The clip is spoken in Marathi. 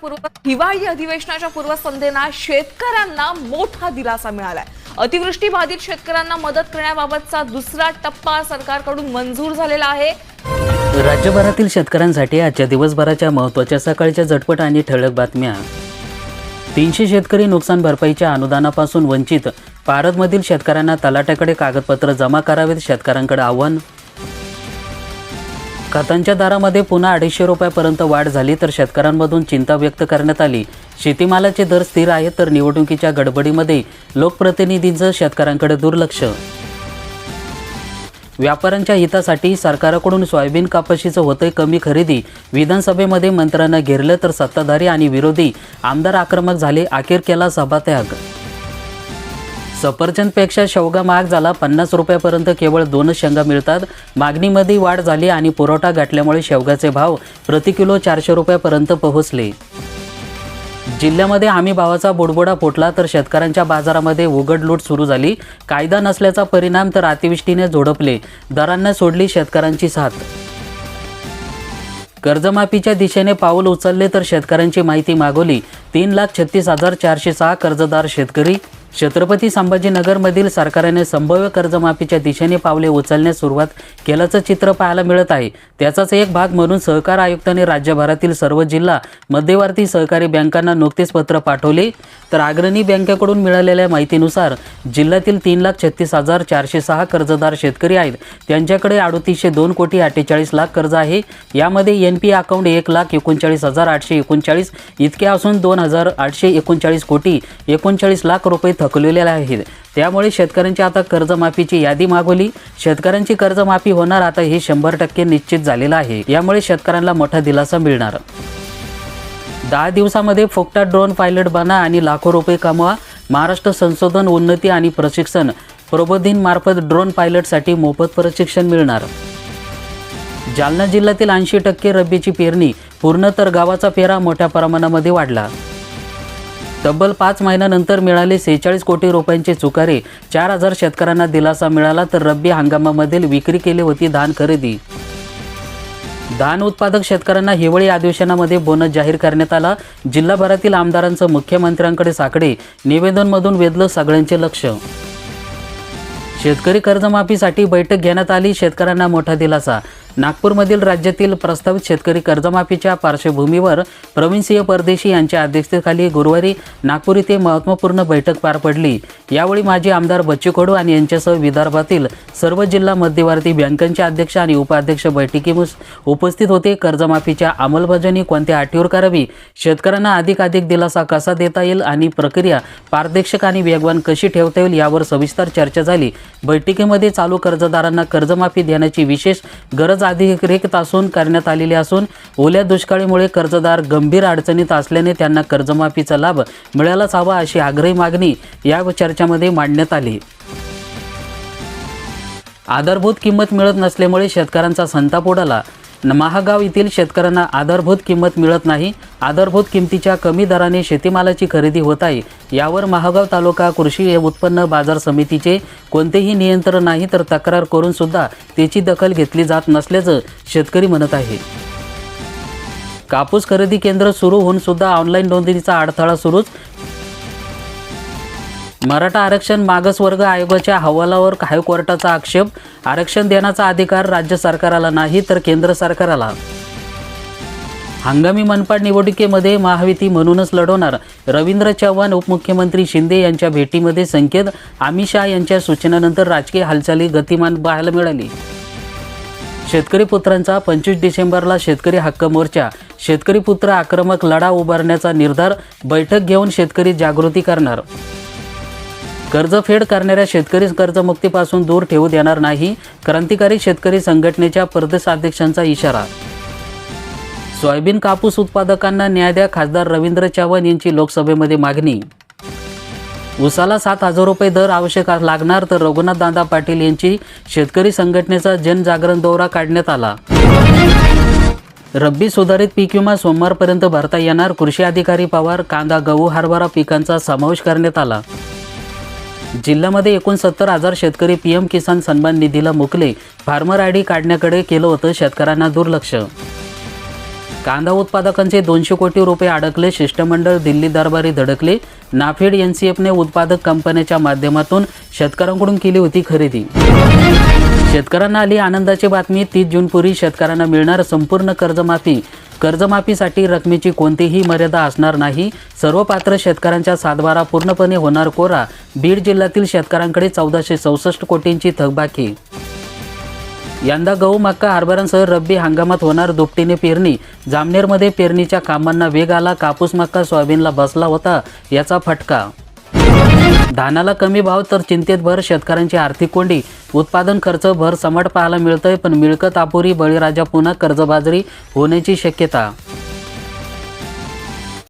पूर्व हिवाळी अधिवेशनाच्या पूर्वसंध्येला शेतकऱ्यांना मोठा दिलासा मिळालाय. अतिवृष्टी बाधित शेतकऱ्यांना मदत करण्याबाबतचा दुसरा टप्पा सरकारकडून मंजूर झालेला आहे. राज्यभरातील शेतकऱ्यांसाठी आजच्या दिवसभराच्या महत्त्वाच्या सकाळच्या झटपट आणि ठळक बातम्या. तीनशे शेतकरी नुकसान भरपाईच्या अनुदानापासून वंचित. पारदमधील शेतकऱ्यांना तलाट्याकडे कागदपत्र जमा करावेत शेतकऱ्यांकडे आव्हान. खतांच्या दरामध्ये पुन्हा अडीचशे रुपयापर्यंत वाढ झाली तर शेतकऱ्यांमधून चिंता व्यक्त करण्यात आली. शेतीमालाचे दर स्थिर आहेत तर निवडणुकीच्या गडबडीमध्ये लोकप्रतिनिधींचं शेतकऱ्यांकडे दुर्लक्ष. व्यापाऱ्यांच्या हितासाठी सरकारकडून सोयाबीन कापशीचं होतंय कमी खरेदी. विधानसभेमध्ये मंत्र्यांना घेरलं तर सत्ताधारी आणि विरोधी आमदार आक्रमक झाले. अखेर केला सभात्याग. सफरचंदपेक्षा शेवगा महाग झाला. पन्नास रुपयापर्यंत केवळ दोनच शेंगा मिळतात. मागणीमध्ये वाढ झाली आणि पुरवठा गाठल्यामुळे शेवगाचे भाव प्रति किलो चारशे रुपयापर्यंत पोहोचले. जिल्ह्यामध्ये हमी भावाचा बुडबुडा फुटला तर शेतकऱ्यांच्या बाजारामध्ये उघड लूट सुरू झाली. कायदा नसल्याचा परिणाम तर अतिवृष्टीने झोडपले. दरांना सोडली शेतकऱ्यांची साथ. कर्जमाफीच्या दिशेने पाऊल उचलले तर शेतकऱ्यांची माहिती मागवली. तीन लाख छत्तीस हजार चारशे सहा कर्जदार शेतकरी छत्रपती संभाजीनगरमधील सरकारने संभाव्य कर्जमाफीच्या दिशेने पावले उचलण्यास सुरुवात केल्याचं चित्र पाहायला मिळत आहे. त्याचाच एक भाग म्हणून सहकार आयुक्तांनी राज्यभरातील सर्व जिल्हा मध्यवर्ती सहकारी बँकांना नुकतेच पत्र पाठवले. तर अग्रणी बँकेकडून मिळालेल्या माहितीनुसार जिल्ह्यातील तीन लाख छत्तीस हजार चारशे सहा कर्जदार शेतकरी आहेत. त्यांच्याकडे अडतीसशे दोन कोटी अठ्ठेचाळीस लाख कर्ज आहे. यामध्ये एन पी अकाउंट एक लाख एकोणचाळीस हजार आठशे एकोणचाळीस इतके असून दोन हजार आठशे एकोणचाळीस कोटी एकोणचाळीस लाख रुपये थकलेले आहेत. त्यामुळे शेतकऱ्यांची आता कर्जमाफीची यादी मागवली. शेतकऱ्यांची कर्जमाफी होणार आता हे शंभर टक्के निश्चित झालेलं आहे. यामुळे शेतकऱ्यांना मोठा दिलासा मिळणार. दहा दिवसामध्ये फोकटा ड्रोन पायलट बना आणि लाखो रुपये कमवा. महाराष्ट्र संशोधन उन्नती आणि प्रशिक्षण प्रबोधिनमार्फत ड्रोन पायलटसाठी मोफत प्रशिक्षण मिळणार. जालना जिल्ह्यातील ऐंशी टक्के रब्बीची पेरणी. पूर्ण तर गावाचा पेरा मोठ्या प्रमाणामध्ये वाढला. तब्बल पाच महिन्यानंतर मिळाले सेहेचाळीस कोटी रुपयांचे चुकारे. चार हजार शेतकऱ्यांना दिलासा मिळाला तर रब्बी हंगामामधील विक्री केली होती धान खरेदी. धान उत्पादक शेतकऱ्यांना हिवाळी अधिवेशनामध्ये बोनस जाहीर करण्यात आला. जिल्हाभरातील आमदारांचं मुख्यमंत्र्यांकडे साकडे. निवेदनमधून वेधलं सगळ्यांचे लक्ष. शेतकरी कर्जमाफीसाठी बैठक घेण्यात आली. शेतकऱ्यांना मोठा दिलासा. नागपूरमधील राज्यातील प्रस्तावित शेतकरी कर्जमाफीच्या पार्श्वभूमीवर प्रवीणसिंह परदेशी यांच्या अध्यक्षतेखाली गुरुवारी नागपूर येथे महत्त्वपूर्ण बैठक पार पडली. यावेळी माजी आमदार बच्चू कडू आणि यांच्यासह विदर्भातील सर्व जिल्हा मध्यवर्ती बँकांचे अध्यक्ष आणि उपाध्यक्ष बैठकीस उपस्थित होते. कर्जमाफीच्या अंमलबजावणी कोणत्या अटीवर करावी? शेतकऱ्यांना अधिकाधिक दिलासा कसा देता येईल आणि प्रक्रिया पारदर्शक आणि वेगवान कशी ठेवता येईल यावर सविस्तर चर्चा झाली. बैठकीमध्ये चालू कर्जदारांना कर्जमाफी देण्याची विशेष गरज अधिकृत असून करण्यात आलेली असून ओल्या दुष्काळीमुळे कर्जदार गंभीर अडचणीत असल्याने त्यांना कर्जमाफीचा लाभ मिळायलाच हवा अशी आग्रही मागणी या चर्चेमध्ये मांडण्यात आली. आधारभूत किंमत मिळत नसल्यामुळे शेतकऱ्यांचा संताप उडाला. महागाव येथील शेतकऱ्यांना आधारभूत किंमत मिळत नाही. आधारभूत किमतीच्या कमी दराने शेतीमालाची खरेदी होत आहे. यावर महागाव तालुका कृषी उत्पन्न बाजार समितीचे कोणतेही नियंत्रण नाही तर तक्रार करून सुद्धा त्याची दखल घेतली जात नसल्याचं शेतकरी म्हणत आहे. कापूस खरेदी केंद्र सुरू होऊन सुद्धा ऑनलाईन नोंदणीचा अडथळा सुरूच. मराठा आरक्षण मागासवर्ग आयोगाच्या अहवालावर हायकोर्टाचा आक्षेप आरक्षण देण्याचा अधिकार राज्य सरकाराला नाही तर केंद्र सरकाराला. हंगामी मनपा निवडणुकीमध्ये महायुती म्हणूनच लढवणार रवींद्र चव्हाण उपमुख्यमंत्री शिंदे यांच्या भेटीमध्ये संकेत अमित शहा यांच्या सूचनेनंतर राजकीय हालचाली गतिमान पाहायला मिळाली. शेतकरी पुत्रांचा पंचवीस डिसेंबरला शेतकरी हक्क मोर्चा. शेतकरी पुत्र आक्रमक लढा उभारण्याचा निर्धार बैठक घेऊन शेतकरी जागृती करणार. कर्जफेड करणाऱ्या शेतकरी कर्जमुक्तीपासून दूर ठेवू देणार नाही क्रांतिकारी शेतकरी संघटनेच्या प्रदेशाध्यक्षांचा इशारा. सोयाबीन कापूस उत्पादकांना न्याय द्या खासदार रवींद्र चव्हाण यांची लोकसभेमध्ये मागणी. उसाला सात हजार रुपये दर आवश्यक लागणार तर रघुनाथ दादा पाटील यांची शेतकरी संघटनेचा जनजागरण दौरा काढण्यात आला. रब्बी सुधारित पीक विमा सोमवारपर्यंत भरता येणार कृषी अधिकारी पवार कांदा गहू हरभरा पिकांचा समावेश करण्यात आला. जिल्ह्यामध्ये एकोणसत्तर हजार शेतकरी पीएम किसान सन्मान निधीला मुकले. फार्मर आय डी काढण्याकडे केलं होतं शेतकऱ्यांना दुर्लक्ष. कांदा उत्पादकांचे दोनशे कोटी रुपये अडकले शिष्टमंडळ दिल्ली दरबारी धडकले. नाफेड एनसीएफने उत्पादक कंपन्याच्या माध्यमातून शेतकऱ्यांकडून केली होती खरेदी. शेतकऱ्यांना आली आनंदाची बातमी तीस जूनपूर्वी शेतकऱ्यांना मिळणार संपूर्ण कर्जमाफी. कर्जमाफीसाठी रकमेची कोणतीही मर्यादा असणार नाही. सर्व पात्र शेतकऱ्यांच्या सातबारा पूर्णपणे होणार कोरा. बीड जिल्ह्यातील शेतकऱ्यांकडे चौदाशे चौसष्ट कोटींची थकबाकी. यंदा गहू मक्का हरभऱ्यांसह रब्बी हंगामात होणार दुपटीने पेरणी. जामनेरमध्ये पेरणीच्या कामांना वेग आला. कापूस मक्का सोयाबीनला बसला होता याचा फटका. धानाला कमी भाव तर चिंतेत भर शेतकऱ्यांची आर्थिक कोंडी. उत्पादन खर्च भर समट पाहायला मिळतंय पण मिळकत अपुरी बळीराजा पुन्हा कर्जबाजारी होण्याची शक्यता.